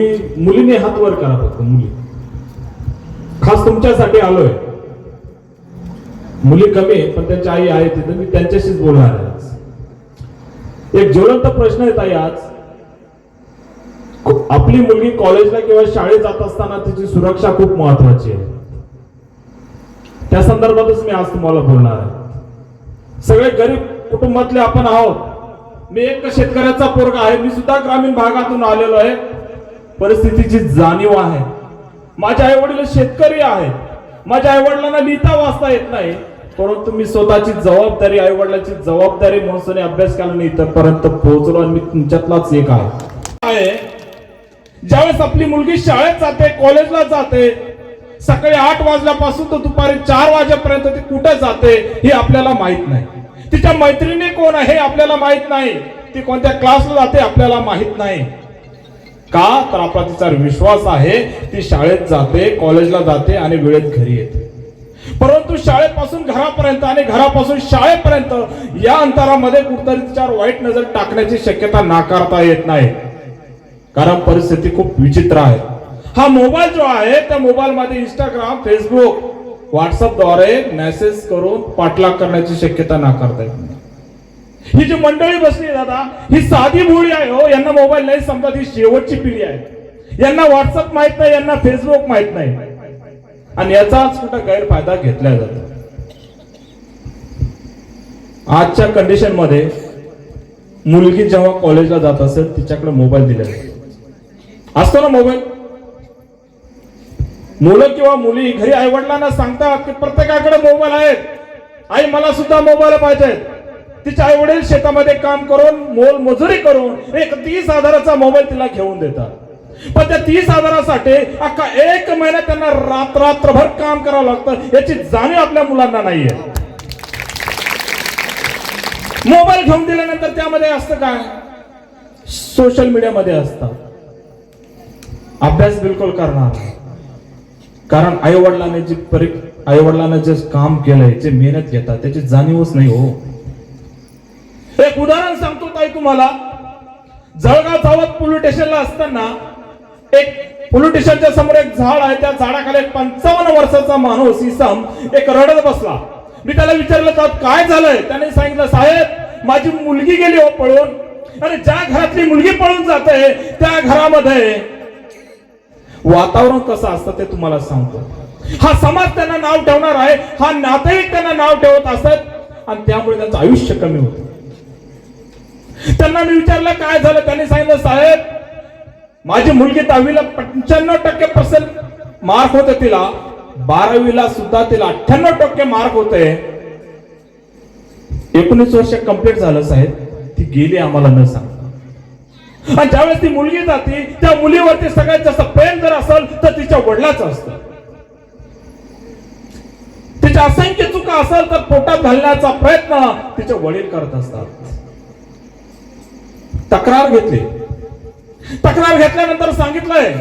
मुलीने हात वर करा फक्त मुली. खास तुमच्यासाठी आलोय. मुली कमी आहे, पण त्यांची आई आहे तिथे मी त्यांच्याशीच बोलणार आहे आज. एक ज्वलंत प्रश्न येत आहे आज. आपली मुलगी कॉलेजला किंवा शाळेत जात असताना तिची सुरक्षा खूप महत्वाची आहे. त्या संदर्भातच मी आज तुम्हाला बोलणार आहे. सगळे गरीब कुटुंबातले आपण आहोत. मी एक शेतकऱ्याचा पोरगा आहे मी सुद्धा ग्रामीण भागातून आलेलो आहे. परिस्थितीची जाणीव आहे. माझे आई वडील शेतकरी आहेत. माझ्या आई वडिलांना लिहिता वाचता येत नाही. परंतु मी स्वतःची जबाबदारी आई वडिलांची जबाबदारी म्हणून अभ्यास केला नाही इथपर्यंत पोहोचलो आणि मी तुमच्यातलाच एक आहे. आहे. ज्यावेळेस आपली मुलगी शाळेत जाते कॉलेजला जाते सकाळी आठ वाजल्यापासून तर दुपारी चार वाजेपर्यंत ती कुठे जाते हे आपल्याला माहीत नाही. तिच्या मैत्रिणी कोण आहे हे आपल्याला माहीत नाही. ती कोणत्या क्लासला जाते आपल्याला माहीत नाही. का? तर आपला तिचा विश्वास आहे ती शाळेत जाते कॉलेजला जाते आणि वेळेत घरी येते. परंतु शाळेपासून घरापर्यंत आणि घरापासून शाळेपर्यंत या अंतरामध्ये कुठतरी तिच्यावर वाईट नजर टाकण्याची शक्यता नाकारता येत नाही. कारण परिस्थिती खूप विचित्र आहे. हा मोबाईल जो आहे त्या मोबाईलमध्ये इंस्टाग्राम फेसबुक व्हॉट्सअपद्वारे मेसेज करून पाठलाग करण्याची शक्यता नाकारता येत नाही. ही जी मंडळी बसली आहे दादा ही साधी मुळी आहे हो. यांना मोबाईल नाही समजत ही शेवटची पिढी आहे. यांना व्हॉट्सअप माहीत नाही यांना फेसबुक माहीत नाही. आणि याचाच कुठं गैरफायदा घेतला जातो? आजच्या कंडिशनमध्ये मुलगी जेव्हा कॉलेजला जात असेल तिच्याकडे मोबाईल दिला जातो. असतो ना मोबाईल मुलं किंवा मुली घरी आईवडिलांना सांगतात की प्रत्येकाकडे मोबाईल आहेत. आई मला सुद्धा मोबाईल पाहिजे तिचे आई वडील शेतामध्ये काम करून मोल मजुरी करून एक तीस हजाराचा मोबाईल तिला घेऊन देतात. पण त्या तीस हजारासाठी अख्खा एक महिना त्यांना रात रात्रभर काम करावं लागतं याची जाणीव आपल्या मुलांना नाहीये. मोबाईल घेऊन दिल्यानंतर त्यामध्ये असतं काय? सोशल मीडियामध्ये असतात अभ्यास बिलकुल करणार कारण आई वडिलांनी जी परी आई वडिलांना जे काम केलंय जे मेहनत घेतात त्याची जाणीवच नाही हो. एक उदाहरण सांगतो ताई तुम्हाला. जळगाव चावत पोलीस स्टेशनला असताना एक पोलीस स्टेशनच्या समोर एक झाड आहे. त्या झाडाखाली एक पंचावन्न वर्षाचा माणूस इसम एक रडत बसला. मी त्याला विचारलं तर काय झालंय? त्याने सांगितलं साहेब माझी मुलगी गेली हो पळून. आणि ज्या घरातली मुलगी पळून जाते त्या घरामध्ये वातावरण कसं असतं ते तुम्हाला सांगतो. हा समाज त्यांना नाव ठेवणार आहे. हा नातेवाईक त्यांना नाव ठेवत असत आणि त्यामुळे त्यांचं आयुष्य कमी होतं. त्यांना मी विचारलं काय झालं? त्यांनी सांगितलं साहेब माझी मुलगी दहावीला पंच्याण्णव टक्के पर्सेंट मार्क होते तिला. बारावीला सुद्धा तिला अठ्ठ्याण्णव टक्के मार्क होते. एकोणीस वर्ष कंप्लीट झालं साहेब. ती गेली आम्हाला न सांगता. आणि ज्यावेळेस ती मुलगी जाते त्या मुलीवरती सगळ्यात जास्त प्रेम जर असेल तर तिच्या वडिलाचं असतं. तिच्या असंख्य चुका असेल तर पोटात घालण्याचा प्रयत्न तिचे वडील करत असतात. तक्रार घेतली. तक्रार घेतल्यानंतर सांगितलंय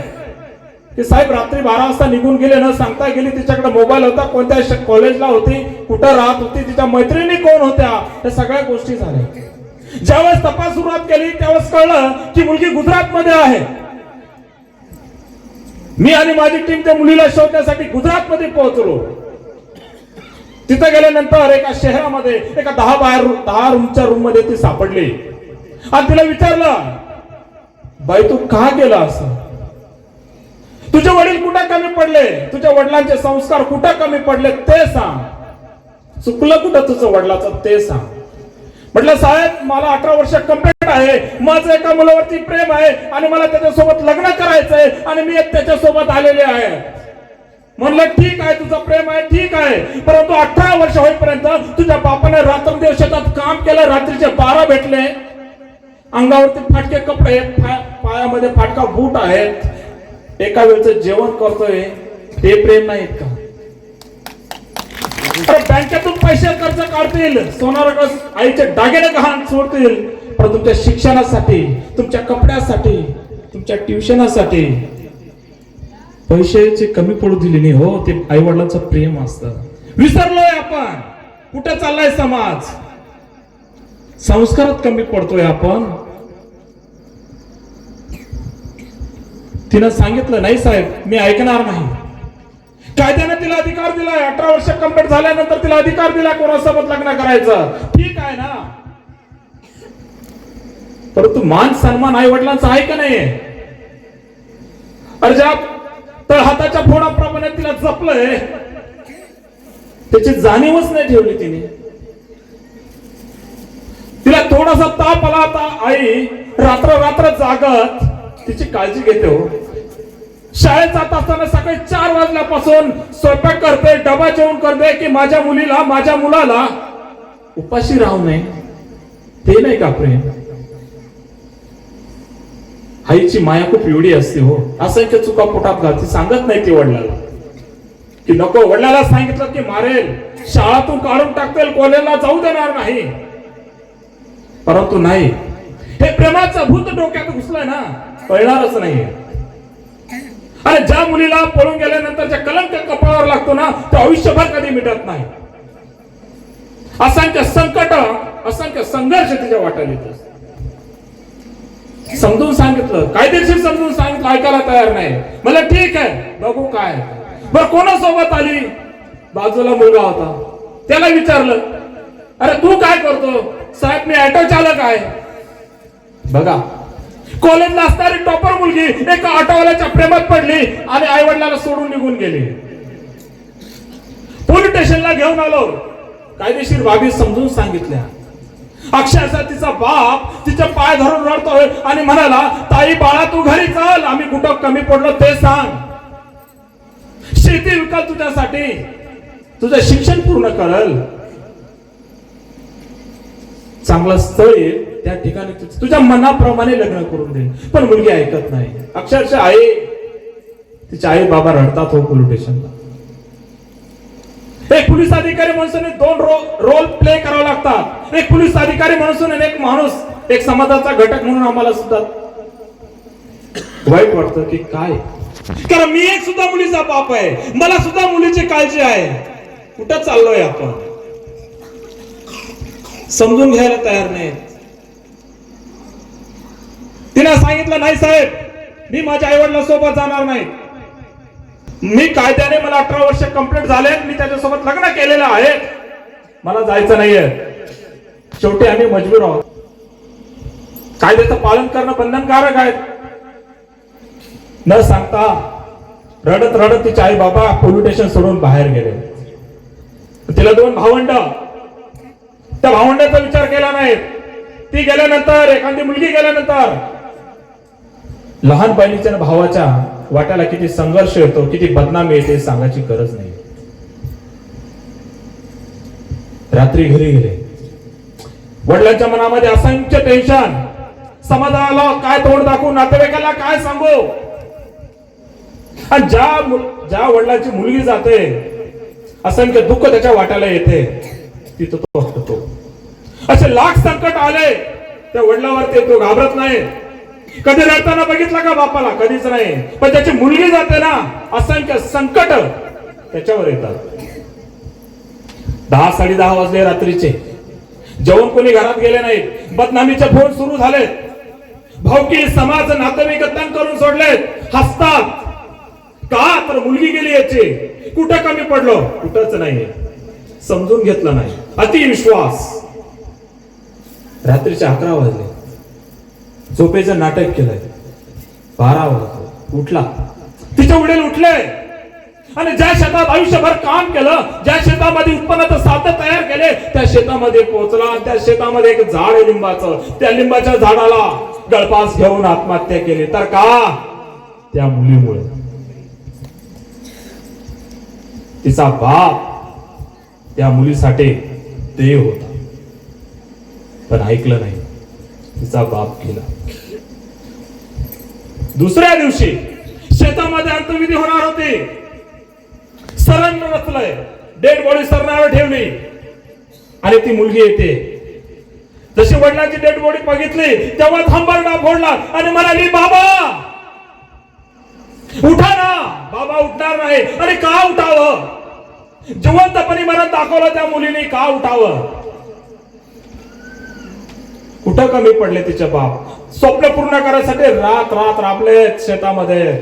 की साहेब रात्री बारा वाजता निघून गेले न सांगता गेली तिच्याकडे मोबाईल होता कोणत्या कॉलेजला होती कुठं राहत होती तिच्या मैत्रिणी कोण होत्या या सगळ्या गोष्टी झाल्या. ज्यावेळेस तपास सुरुवात केली त्यावेळेस कळलं की मुलगी गुजरात मध्ये आहे. मी आणि माझी टीम त्या मुलीला शोधण्यासाठी गुजरात मध्ये पोहोचलो. तिथे गेल्यानंतर एका शहरामध्ये एका दहा बाहेर दहा रूमच्या रूममध्ये ती सापडली. आणि तिला विचारलं बाई तू का गेला असं? तुझे वडील कुठं कमी पडले? तुझ्या वडिलांचे संस्कार कुठं कमी पडले ते सांग. चुकलं कुठं तुझं वडिलाचं ते सांग. म्हटलं साहेब मला अठरा वर्ष कंप्लीट आहे. माझं एका मुलावरती प्रेम आहे आणि मला त्याच्यासोबत लग्न करायचंय आणि मी एक त्याच्यासोबत आलेले आहे. म्हणलं ठीक आहे तुझं प्रेम आहे ठीक आहे. परंतु अठरा वर्ष होईपर्यंत तुझ्या बापाने रात्रंदिवस शेतात काम केलं रात्रीचे बारा भेटले. अंगावरती फाटके कपडे आहेत, पायामध्ये फाटका बूट आहेत. एका वेळचं जेवण करतोय ते प्रेम नाहीत का? बँकेतून पैसे कर्ज काढतील. सोनार आईचे दागिने गहाण सोडतील. पण तुमच्या शिक्षणासाठी तुमच्या कपड्यासाठी तुमच्या ट्युशनासाठी पैशाची कमी पडू दिली नाही हो ते आई वडिलांचं प्रेम असतं. विसरलोय आपण. कुठे चाललाय समाज? संस्कारात कमी पडतोय आपण. तिनं सांगितलं नाही साहेब मी ऐकणार नाही. कायद्याने तिला अधिकार दिलाय. अठरा वर्ष कंप्लीट झाल्यानंतर तिला अधिकार दिला कोणासोबत लग्न करायचं. ठीक आहे ना? परंतु मान सन्मान आई वडिलांचा आहे का नाही? अरे ज्या तर हाताच्या फोडाप्रमाणे तिला जपलंय त्याची जाणीवच नाही ठेवली तिने. थोडासा ताप आला आता आई रात्र रात्र जागत. तिची काळजी घेते हो. शाळेत जात असताना सकाळी चार वाजल्यापासून स्वयंपाक करते डबा जेवण करते की माझ्या मुलीला माझ्या मुलाला. उपाशी राहू नये. ते नाही का प्रेम? आईची माया खूप एवढी असते हो. असंख्य चुका पोटात घालते. सांगत नाही ती वडिलाला. की नको वडिलाला सांगितलं की मारेल. शाळातून काढून टाकतील कॉलेजला जाऊ देणार नाही. परंतु नाही. हे प्रेमाचं भूत डोक्यात घुसलंय ना कळणारच नाहीये. अरे ज्या मुलीला पळून गेल्यानंतर ज्या कलंक कपाळावर लागतो ना तो आयुष्यभर कधी मिटत नाही. असंख्य संकट असंख्य संघर्ष तिच्या वाट्याला येत समजून सांगितलं कायदेशीर समजून सांगितलं ऐकायला तयार नाही. मला ठीक आहे बघू काय. बर कोणासोबत आली? बाजूला मुलगा होता. त्याला विचारलं अरे तू काय करतो? साहेब मी ऑटो चालक आहे. बघा. कॉलेजला असणारी टॉपर मुलगी एका ऑटोवाल्याच्या प्रेमात पडली आणि आई वडिलाला सोडून निघून गेली. पोलीस स्टेशनला घेऊन आलो. कायदेशीर बाबी समजून सांगितल्या. अक्षरशः तिचा बाप तिचे पाय धरून रडतोय आणि म्हणाला ताई बाळा तू घरी चल आम्ही कुठं कमी पडलो ते सांग. शेती विकल तुझ्यासाठी. तुझं शिक्षण पूर्ण करल चांगलं स्थळ येईल त्या ठिकाणी तुझ्या मनाप्रमाणे लग्न करून देईल पण मुलगी ऐकत नाही. अक्षरशः आई तिचे आई बाबा रडतात हो पोलीस स्टेशनला. एक पोलीस अधिकारी म्हणून दोन रो- रोल प्ले करावे लागतात. एक पोलीस अधिकारी म्हणून आणि एक माणूस एक समाजाचा घटक म्हणून आम्हाला सुद्धा वाईट वाटतं की काय? कारण मी एक सुद्धा मुलीचा बाप आहे. मला सुद्धा मुलीची काळजी आहे. कुठं चाललोय आपण? समजून घ्यायला तयार नाही तिला सांगितलं नाही साहेब मी माझ्या आई सोबत जाणार नाही. मी कायद्याने मला अठरा वर्ष कंप्लीट झाले मी त्याच्यासोबत लग्न केलेलं आहे. मला जायचं नाहीये. शेवटी आम्ही मजबूर आहोत. कायद्याचं पालन करणं बंधनकारक आहे. न सांगता रडत रडत तिचे आई बाबा पोलीस स्टेशन सोडून बाहेर गेले. तिला दोन भावंड त्या भावंडाचा विचार केला नाही. ती गेल्यानंतर एखादी मुलगी गेल्यानंतर लहान बहिणीच्या भावाच्या वाट्याला किती संघर्ष येतो किती बदनामी येते सांगायची गरज नाही. रात्री घरी गेले. वडिलांच्या मनामध्ये असंख्य टेन्शन समाजाला काय तोंड दाखवू नातेवाईकाला काय सांगू? आणि ज्या ज्या वडिलांची मुलगी जाते असंख्य दुःख त्याच्या वाट्याला येते. तिथं तो हसतो. असे लाख संकट आले. त्या वडिलावरती तो घाबरत नाही. कधी रडताना बघितलं का बापाला? कधीच नाही. पण त्याची मुलगी जाते ना असंख्य संकट त्याच्यावर येतात. दहा साडे दहा वाजले रात्रीचे. जेवण कोणी घरात गेले नाहीत. बदनामीचे फोन सुरू झाले भावकी समाज नातेवाईक तंग करून सोडलेत. हसतात. का? तर मुलगी गेली याची. कुठं कमी पडलो? कुठंच नाही समजून घेतलं नाही. अतिविश्वास. रात्रीचे अकरा वाजले. झोपेचं नाटक केलंय. बारा वाजले. उठला. तिच्या उडेल उठले. आणि ज्या शेतात आयुष्यभर काम केलं ज्या शेतामध्ये उत्पन्नाचं साधन तयार केले त्या शेतामध्ये पोहोचला. त्या शेतामध्ये एक झाड आहे लिंबाचं. त्या लिंबाच्या झाडाला गळपास घेऊन आत्महत्या केली. तर का? त्या मुलीमुळे. तिचा बाप त्या मुलीसाठी देव होता. पण ऐकलं नाही. तिचा बाप गेला. दुसऱ्या दिवशी शेतामध्ये अंत्यविधी होणार होते. सरण रचलंय डेड बॉडी सरणावर ठेवली. आणि ती मुलगी येते. जशी वडिलांची डेड बॉडी बघितली तेव्हा थांबरडा फोडला आणि म्हणाली बाबा उठा ना. बाबा उठणार नाही. अरे का उठावं? जिवंतपणे मला दाखवलं त्या मुलीने का उठावं? कुठं कमी पडले तिचे बाप? स्वप्न पूर्ण करायसाठी रात रात राबले शेतामध्ये.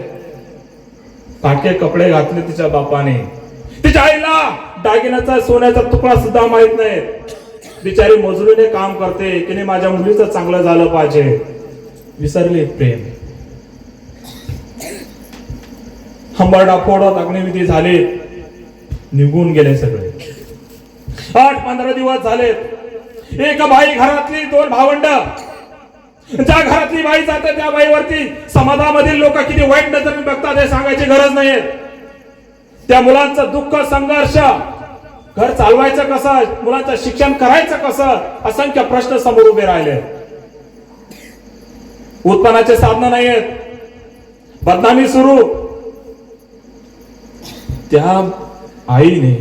टाके कपडे घातले तिच्या बापाने. तिच्या आईला दागिन्याचा सोन्याचा तुकडा सुद्धा माहीत नाही बिचारी मजुरीने काम करते की नाही माझ्या मुलीचं चांगलं झालं पाहिजे. विसरले प्रेम. हंबरडा फोडत अग्निविधी झाले निघून गेले सगळे. आठ पंधरा दिवस झालेत. एक बाई घरातली दोन भावंड. ज्या घरातली बाई जाते त्या बाईवरती समाजामधील लोक किती वाईट नजर बघतात हे सांगायची गरज नाहीये. त्या मुलांचं दुःख संघर्ष घर चालवायचं कसं मुलांचं शिक्षण करायचं कसं असंख्य प्रश्न समोर उभे राहिले. उत्पन्नाचे साधन नाहीयेत. बदनामी सुरू. त्या आईने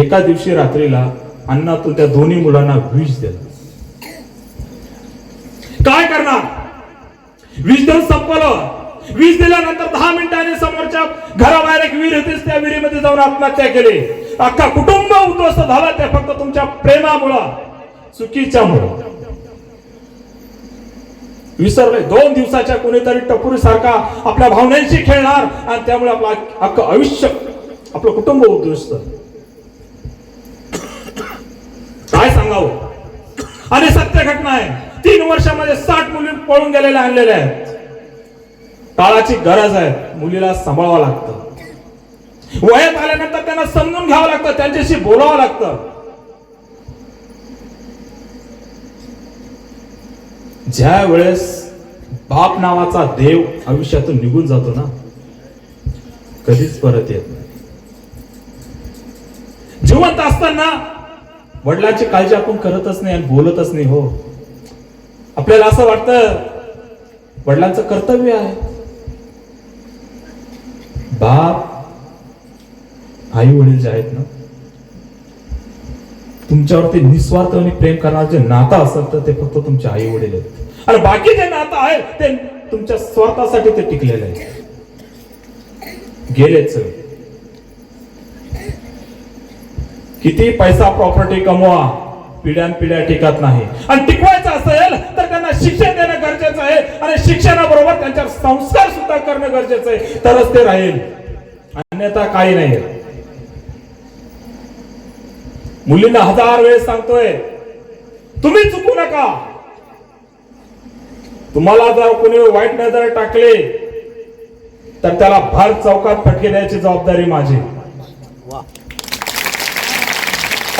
एका दिवशी रात्रीला अन्नातून त्या दोन्ही मुलांना विष दिलं. काय करणार? वीज देऊन संपवलं. वीज दिल्यानंतर दहा मिनिटांनी समोरच्या घराबाहेर एक विहीर होतीच त्या विहिरीमध्ये जाऊन आत्महत्या केली. अख्खा कुटुंब उद्ध्वस्त झाला ते फक्त तुमच्या प्रेमामुळं चुकीच्यामुळं. विसरले. दोन दिवसाच्या कोणीतरी टपुरी सारखा आपल्या भावनांशी खेळणार आणि त्यामुळे आपलं अख्खं आयुष्य आपलं कुटुंब उद्ध्वस्त काय सांगावं. आणि सत्य घटना आहे. तीन वर्षामध्ये साठ मुली पळून गेलेल्या आणलेल्या आहेत. काळाची गरज आहे. मुलीला सांभाळावं लागतं. वयात आल्यानंतर त्यांना समजून घ्यावं लागतं. त्यांच्याशी बोलावं लागतं. ज्या वेळेस बाप नावाचा देव आयुष्यातून निघून जातो ना कधीच परत येत नाही. जिवंत असताना वडिलांची काळजी आपण करतच नाही आणि बोलतच नाही हो. आपल्याला असं वाटतं वडिलांचं कर्तव्य आहे. बाप आई वडील जे आहेत ना तुमच्यावरती निस्वार्थ आणि प्रेम करणार जे नातं असेल तर ते फक्त तुमचे आई वडील आहेत. आणि बाकी जे नातं आहे ते तुमच्या स्वार्थासाठी ते टिकलेले आहे गेलेच. किती पैसा प्रॉपर्टी कमवा. पिढ्यान पिढ्या टिकत नाही. आणि टिकवायचं असेल तर त्यांना शिक्षण देणं गरजेचं आहे. आणि शिक्षणाबरोबर त्यांच्यावर संस्कार सुद्धा करणं गरजेचं आहे. तरच ते राहील. अन्यथा काही नाही. मुलींना हजार वेळेस सांगतोय तुम्ही चुकू नका. तुम्हाला जर कोणी वाईट नजर टाकले तर त्याला भर चौकात फटके द्यायची जबाबदारी माझी.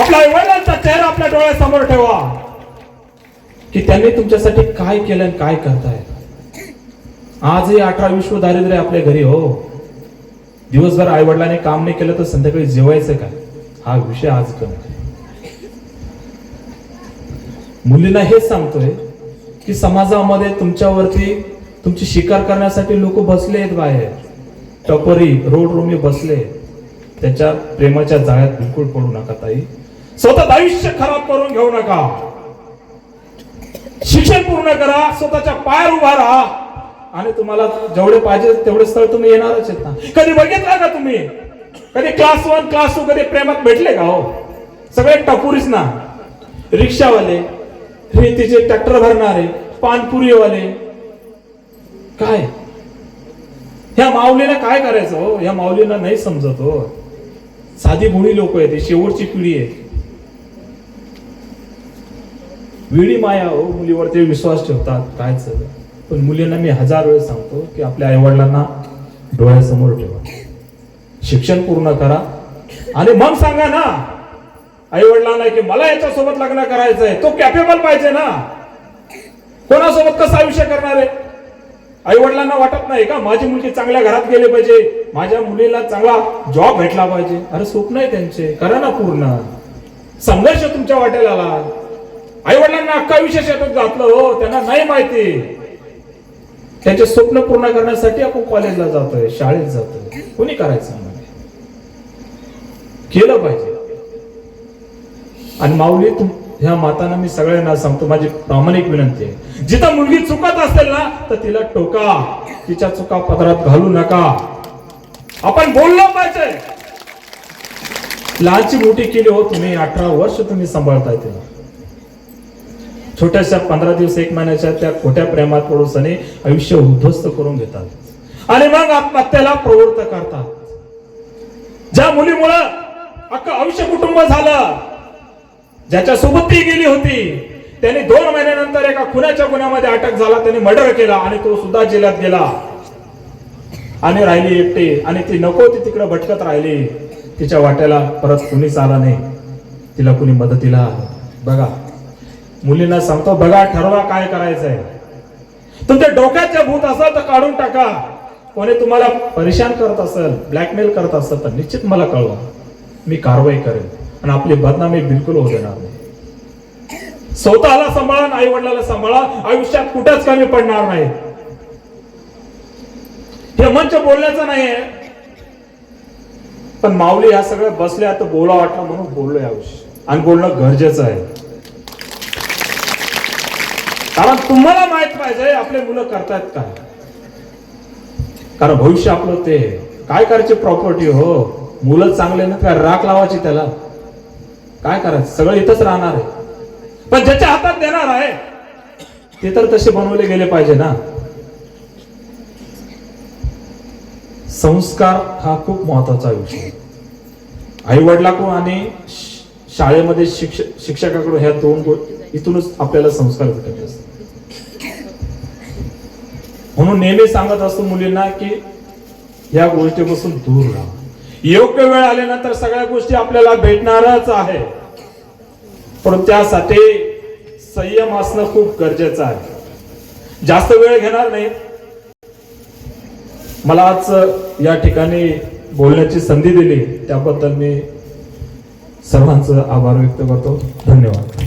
आपल्या वडिलांचा चेहरा आपल्या डोळ्यासमोर ठेवा. की त्यांनी तुमच्यासाठी काय केलं आणि काय करताय? आजही अठरा विश्व दारिद्र्य आपल्या घरी हो. दिवसभर आई वडिलांनी काम नाही केलं तर संध्याकाळी जेवायचं काय? हा विषय आज कमी मुलींना हेच सांगतोय की समाजामध्ये तुमच्यावरती तुमची शिकार करण्यासाठी लोक बसले आहेत बाहेर. टपरी रोड रोमी बसले त्याच्या प्रेमाच्या जाळ्यात बिलकुल पडू नका ताई. स्वतःच आयुष्य खराब करून घेऊ नका. शिक्षण पूर्ण करा स्वतःच्या पायावर उभा राहा. आणि तुम्हाला जेवढे पाहिजे तेवढे स्थळ तुम्ही येणारच आहेत ना. कधी बघितला का तुम्ही? कधी क्लास वन क्लास टू कधी प्रेमात भेटले का हो? सगळे टपुरीच ना. रिक्षावाले रेतीचे ट्रॅक्टर भरणारे पानपुरीवाले. काय? ह्या माऊलीला काय करायचं हो? या माऊलीला नाही समजत हो. साधी भोळी लोक आहेत शेवटची पिढी आहे. वेळी माया हो मुलीवरती विश्वास ठेवतात काय पण मुलींना मी हजार वेळेस सांगतो की आपल्या आईवडिलांना डोळ्यासमोर ठेवा. शिक्षण पूर्ण करा. आणि मग सांगा ना आई वडिलांना की मला याच्यासोबत लग्न करायचं आहे तो कॅपेबल पाहिजे ना. कोणासोबत कसं आयुष्य करणार आहे? आई वडिलांना वाटत नाही का माझी मुलगी चांगल्या घरात गेली पाहिजे माझ्या मुलीला चांगला जॉब भेटला पाहिजे. अरे स्वप्न आहे त्यांचे करा ना पूर्ण. संघर्ष तुमच्या वाटेला आला. आई वडिलांना अख्खा विषय शेतात घातलं हो त्यांना नाही माहिती. त्यांचे स्वप्न पूर्ण करण्यासाठी आपण कॉलेजला जातोय शाळेत जातोय. कोणी करायचं केलं पाहिजे. आणि माऊली तू ह्या मातांना मी सगळ्यांना सांगतो माझी प्रामाणिक विनंती आहे. जिथं मुलगी चुकत असेल ना तर तिला टोका. तिच्या चुका पदरात घालू नका. आपण बोललो पाहिजे. लहानची मोठी केली हो तुम्ही अठरा वर्ष तुम्ही सांभाळताय तिला. छोट्याशा पंधरा दिवस एक महिन्याच्या त्या खोट्या प्रेमात पडूसने आयुष्य उद्ध्वस्त करून घेतात. आणि मग आत्महत्याला प्रवृत्त करतात. ज्या मुलीमुळं अख्खं आयुष्य कुटुंब झालं ज्याच्या सोबत ती गेली होती त्याने दोन महिन्यानंतर एका खुनाच्या गुन्ह्यामध्ये अटक झाला त्याने मर्डर केला आणि तो सुद्धा जेलात गेला. आणि राहिली एकटे आणि ती नको ती तिकडे भटकत राहिली. तिच्या वाट्याला परत कुणीच आला नाही. तिला कुणी मदतीला. बघा मुलींना सांगतो बघा ठरवा काय करायचंय. तुमच्या डोक्यात भूत असेल तर काढून टाका. कोणी तुम्हाला परेशान करत असेल ब्लॅकमेल करत असेल तर निश्चित मला कळवा. मी कारवाई करेन आणि आपली बदनामी बिलकुल होऊ देणार नाही. स्वतःला सांभाळा आई वडिलाला सांभाळा. आयुष्यात कुठेच कमी पडणार नाही. हे मंच बोलण्याचं नाहीये. पण माऊली ह्या सगळ्या बसल्या तर बोला वाटलं म्हणून बोललोय आयुष्य. आणि बोलणं गरजेचं आहे. कारण तुम्हाला माहीत पाहिजे आपले मुलं करतायत काय कारण भविष्य आपलं ते काय करायची प्रॉपर्टी हो? मुलं चांगले ना काय राख लावायची त्याला? काय करायचं? सगळं इथंच राहणार आहे. पण ज्याच्या हातात देणार आहे ते तर तसे बनवले गेले पाहिजे ना. संस्कार हा खूप महत्त्वाचा विषय आई वडिलाकडून आणि शाळेमध्ये शिक्षक शिक्षकाकडून ह्या दोन इथूनच आपल्याला संस्कार भेटत असतात. म्हणून नेहमी सांगत असतो मुलींना की या गोष्टीपासून दूर राहा. योग्य वेळ आल्यानंतर सगळ्या गोष्टी आपल्याला भेटणारच आहे. पण त्यासाठी संयम असणं खूप गरजेचं आहे. जास्त वेळ घेणार नाही. मला आज या ठिकाणी बोलण्याची संधी दिली. त्याबद्दल मी सर्वांचं आभार व्यक्त करतो. धन्यवाद.